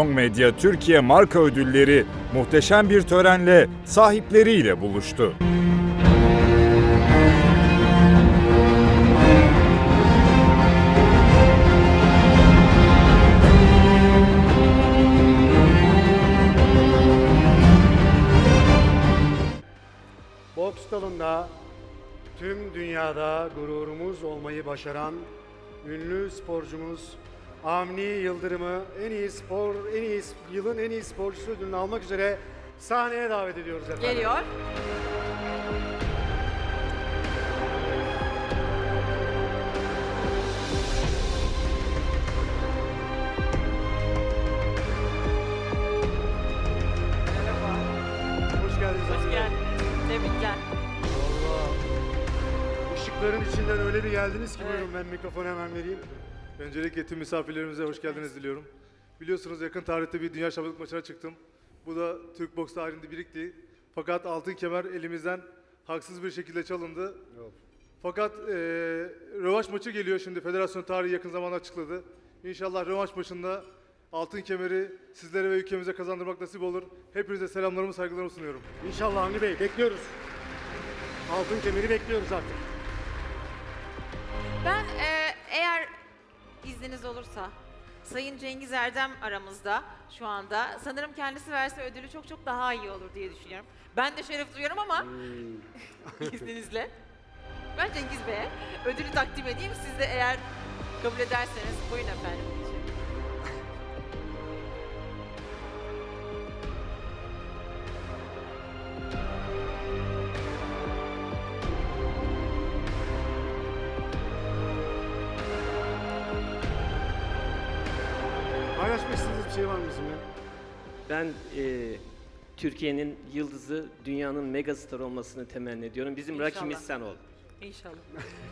Samsung Medya Türkiye marka ödülleri muhteşem bir törenle sahipleriyle buluştu. Boks dalında tüm dünyada gururumuz olmayı başaran ünlü sporcumuz Avni Yıldırım'ı en iyi spor, en iyi yılın en iyi sporcusu ödülünü almak üzere sahneye davet ediyoruz efendim. Geliyor. Hoş geldiniz. Hoş geldiniz. Tebrikler. Vallahi ışıkların içinden öyle bir geldiniz ki buyurun ben mikrofonu hemen vereyim. Öncelikle tüm misafirlerimize hoş geldiniz diliyorum. Biliyorsunuz yakın tarihte bir dünya şampiyonluk maçına çıktım. Bu da Türk boks tarihinde birikti. Fakat altın kemer elimizden haksız bir şekilde çalındı. Fakat eee rövanş maçı geliyor şimdi. Federasyon tarihi yakın zamanda açıkladı. İnşallah rövanş maçında altın kemeri sizlere ve ülkemize kazandırmak nasip olur. Hepinize selamlarımı, saygılarımı sunuyorum. İnşallah Avni Bey bekliyoruz. Altın kemeri bekliyoruz artık. Ben e, eğer izniniz olursa Sayın Cengiz Erdem aramızda şu anda. Sanırım kendisi verse ödülü çok çok daha iyi olur diye düşünüyorum. Ben de şeref duyuyorum ama izninizle. Ben Cengiz Bey'e ödülü takdim edeyim. Siz de eğer kabul ederseniz buyurun efendim. Paylaşmak istediğiniz bir şey var mı bizimle? Ben e, Türkiye'nin yıldızı, dünyanın megastar olmasını temenni ediyorum. Bizim İnşallah. rakibimiz sen ol. İnşallah.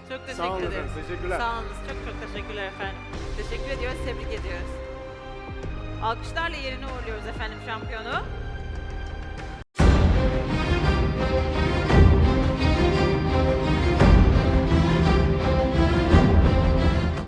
Çok teşekkür Sağ olun teşekkürler. Sağ olun. Çok çok teşekkürler efendim. Teşekkür ediyoruz, tebrik ediyoruz. Alkışlarla yerine uğurluyoruz efendim şampiyonu.